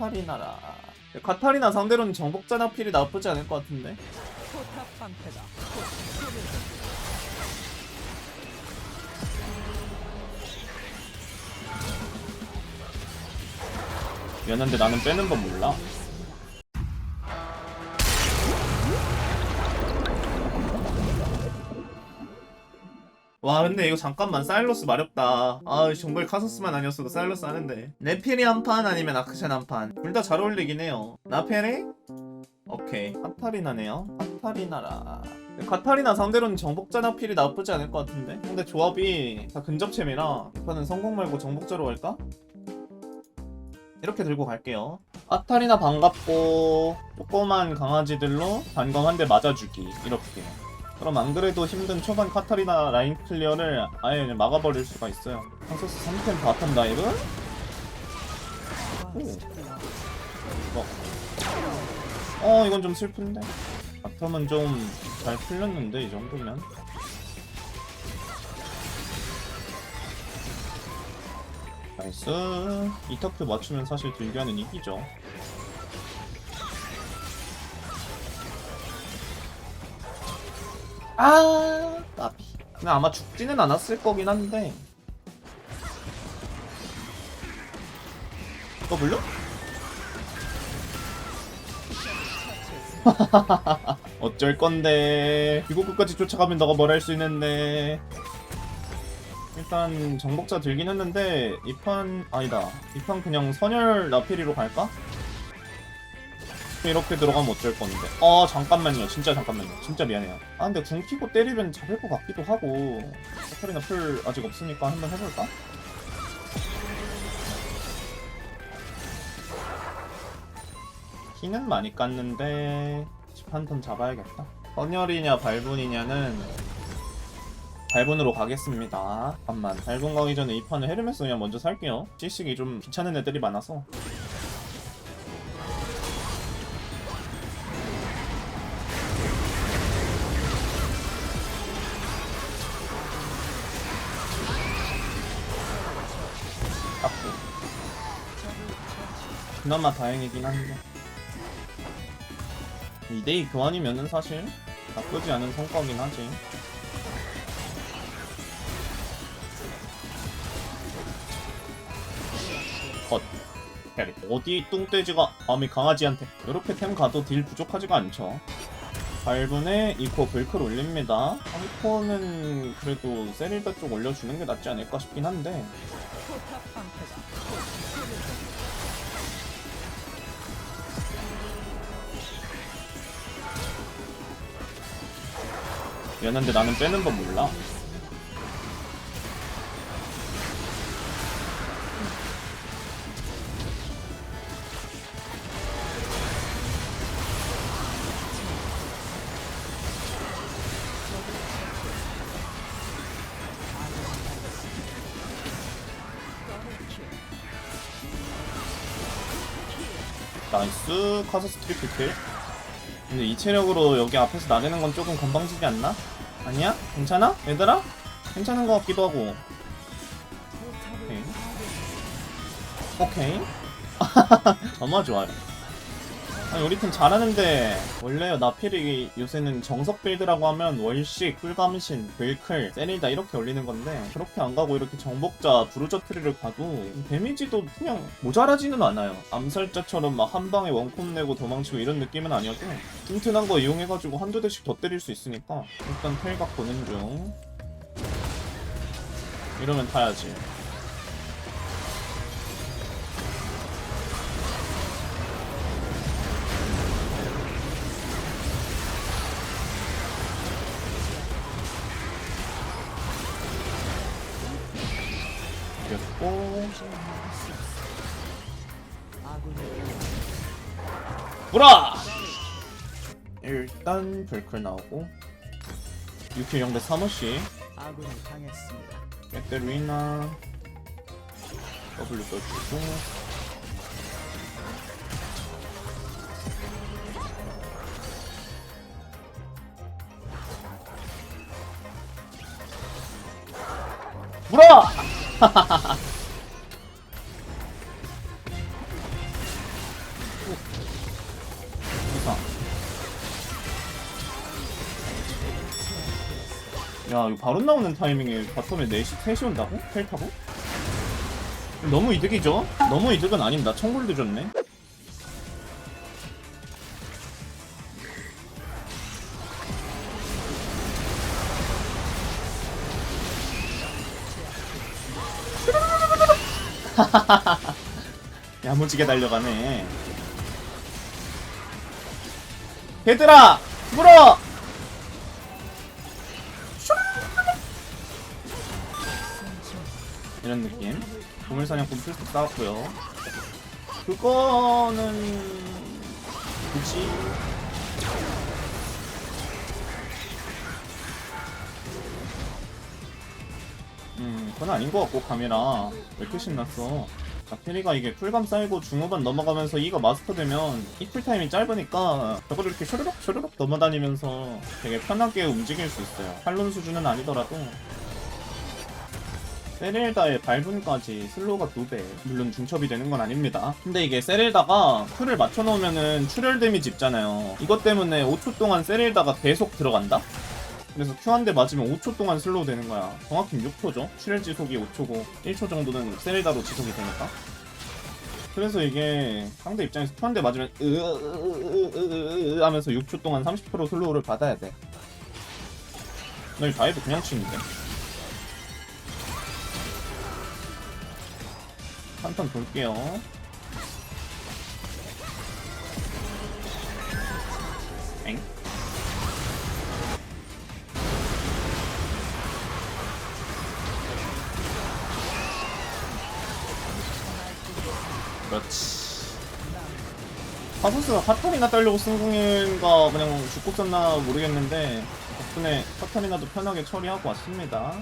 카타리나라. 카타리나 상대로는 정복자 나필이 나쁘지 않을 것 같은데. 미안한데 나는 빼는 건 몰라. 와 근데 이거 잠깐만 사일러스 마렵다. 아 정글 카서스만 아니었어도 사일러스 하는데. 네피리 한 판 아니면 아크샨 한판? 둘 다 잘 어울리긴 해요. 나페리? 오케이. 카타리나네요. 카타리나라. 카타리나 상대로는 정복자 나필이 나쁘지 않을 것 같은데? 근데 조합이 다 근접챔이라. 이판은 성공 말고 정복자로 갈까? 이렇게 들고 갈게요. 카타리나 반갑고 조그만 강아지들로 단검 한 대 맞아주기. 이렇게 그럼 안 그래도 힘든 초반 카타리나 라인 클리어를 아예 그냥 막아버릴 수가 있어요 카소스 3템 바텀 다이브? 오. 어. 어 이건 좀 슬픈데 바텀은 좀 잘 풀렸는데 이 정도면 나이스 이터크 맞추면 사실 딜교하는 이기죠 아 까비. 근데 아마 죽지는 않았을 거긴 한데. W? 어쩔 건데. 이거 끝까지 쫓아가면 너가 뭘 할 수 있는데. 일단 정복자 들긴 했는데 이 판 아니다. 이 판 그냥 선열 나필이로 갈까? 이렇게 들어가면 어쩔 건데. 어 잠깐만요. 진짜 잠깐만요. 진짜 미안해요. 아 근데 궁 키고 때리면 잡을 것 같기도 하고. 카타리나 풀 아직 없으니까 한번 해볼까? 키는 많이 깠는데 집 한 턴 잡아야겠다. 선열이냐 발분이냐는 발분으로 가겠습니다. 잠깐만. 발분 가기 전에 이 판을 헤르메스 그냥 먼저 살게요. CC기 좀 귀찮은 애들이 많아서 그나마 다행이긴 한데. 2대2 교환이면은 사실 나쁘지 않은 성과긴 하지. 컷 어디 뚱돼지가 아미 강아지한테 이렇게 템 가도 딜 부족하지가 않죠. 8분에 2코 불클 올립니다. 3코는 그래도 세릴다 쪽 올려주는 게 낫지 않을까 싶긴 한데 미안한데 나는 빼는 건 몰라. 나이스 카서스 트리플 킬. 근데 이 체력으로 여기 앞에서 나대는 건 조금 건방지지 않나? 아니야? 괜찮아? 얘들아? 괜찮은 것 같기도 하고 오케이 오케이 정말 좋아요 아니 우리 팀 잘하는데 원래요 나필이 요새는 정석 빌드라고 하면 월식, 꿀감신, 벨클, 세리다 이렇게 올리는 건데 그렇게 안 가고 이렇게 정복자, 브루저 트리를 가도 데미지도 그냥 모자라지는 않아요. 암살자처럼 막 한 방에 원콤 내고 도망치고 이런 느낌은 아니어도 튼튼한 거 이용해가지고 한두 대씩 더 때릴 수 있으니까 일단 텔각 보는 중. 이러면 타야지 됐고 보라! 일단 별클 나오고 6킬 0대 3호씩 아군이 당했습니다. 루이나 W 써주고 물어! 야 이거 바로 나오는 타이밍에 바텀에 4시 3시 온다고? 텔 타고? 너무 이득이죠? 너무 이득은 아닙니다 청골도 줬네 야무지게 달려가네 얘들아 물어 이런 느낌. 보물사냥꾼 풀스 싸웠고요. 그거는 굳이 음 그건 아닌 것 같고 카메라. 왜 이렇게 신났어? 자, 캐리가 이게 쿨감 쌓이고 중후반 넘어가면서 이가 마스터 되면 이 쿨타임이 짧으니까 저거를 이렇게 쇼르륵 쇼르륵 넘어다니면서 되게 편하게 움직일 수 있어요. 탈론 수준은 아니더라도 세렐다의 발분까지 슬로우가 2배 물론 중첩이 되는 건 아닙니다. 근데 이게 세렐다가 쿨을 맞춰놓으면은 출혈 데미지 있잖아요. 이것 때문에 5초 동안 세렐다가 계속 들어간다? 그래서 Q 한 대 맞으면 5초 동안 슬로우 되는 거야. 정확히 6초죠? 출혈 지속이 5초고 1초 정도는 세렐다로 지속이 되니까. 그래서 이게 상대 입장에서 Q 한 대 맞으면 으으으으으으 하면서 6초 동안 30% 슬로우를 받아야 돼. 너희 다이브 그냥 치는데 한턴 볼게요. 엥? 그렇지. 파소스가 카타리나 따려고 쓴 궁인가 그냥 죽고 썼나 모르겠는데 덕분에 카타리나도 편하게 처리하고 왔습니다.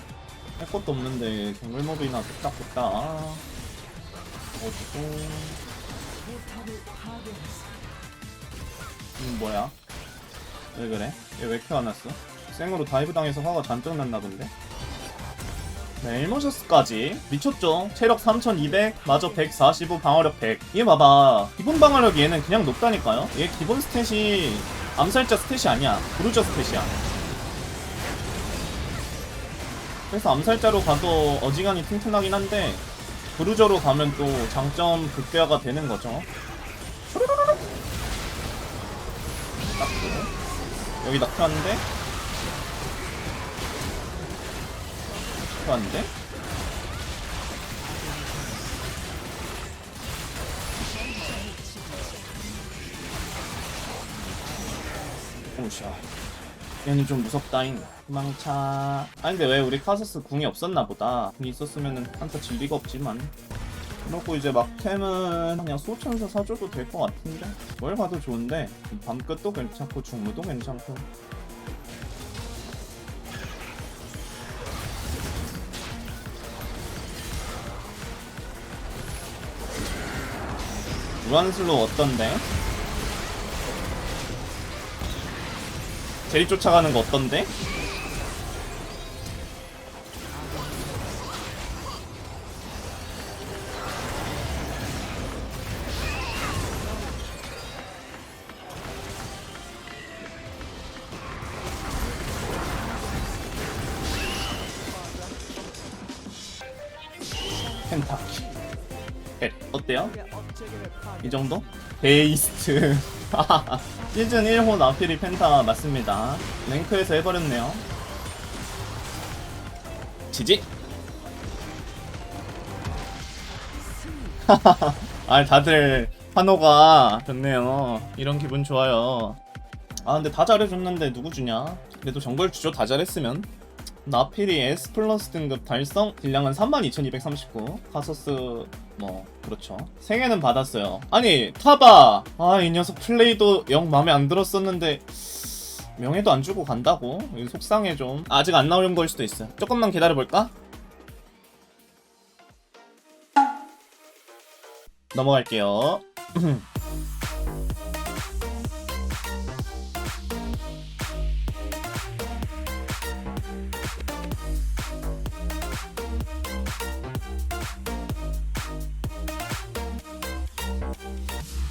할 것도 없는데 정글몹이나 뚝딱뚝딱 어디고 음 뭐야 왜 그래? 얘왜 화났어? 생으로 다이브 당해서 화가 잔뜩 났나 본데? 네, 일모셔스까지 미쳤죠? 체력 3200, 마저 145, 방어력 100얘 봐봐 기본 방어력 얘는 그냥 높다니까요? 얘 기본 스탯이 암살자 스탯이 아니야 브루저 스탯이야 그래서 암살자로 가도 어지간히 튼튼하긴 한데 브루저로 가면 또 장점 극대화가 되는 거죠. 딱 여기 낙하는데? 낙하는데? 오샤 얘는 좀 무섭다잉. 도망차. 아 근데 왜 우리 카서스 궁이 없었나 보다. 궁이 있었으면은 한타 질 리가 없지만. 그렇고 이제 막템은 그냥 소천사 사줘도 될 것 같은데? 뭘 봐도 좋은데? 밤끝도 괜찮고 중무도 괜찮고. 무한슬로 어떤데? 제리 쫓아가는 거 어떤데? 펜타키 에, 어때요? 이 정도? 베이스트 시즌 1호 나필이 펜타 맞습니다. 랭크에서 해버렸네요. 지지. 아 다들 환호가 좋네요. 이런 기분 좋아요. 아 근데 다 잘해줬는데 누구 주냐? 그래도 정글 주죠. 다 잘했으면 나필이 S 플러스 등급 달성 딜량은 32,239 카서스 뭐 그렇죠. 3개는 받았어요. 아니 타바! 아 이 녀석 플레이도 영 마음에 안 들었었는데 명예도 안 주고 간다고? 속상해 좀. 아직 안 나오는 걸 수도 있어 조금만 기다려볼까? 넘어갈게요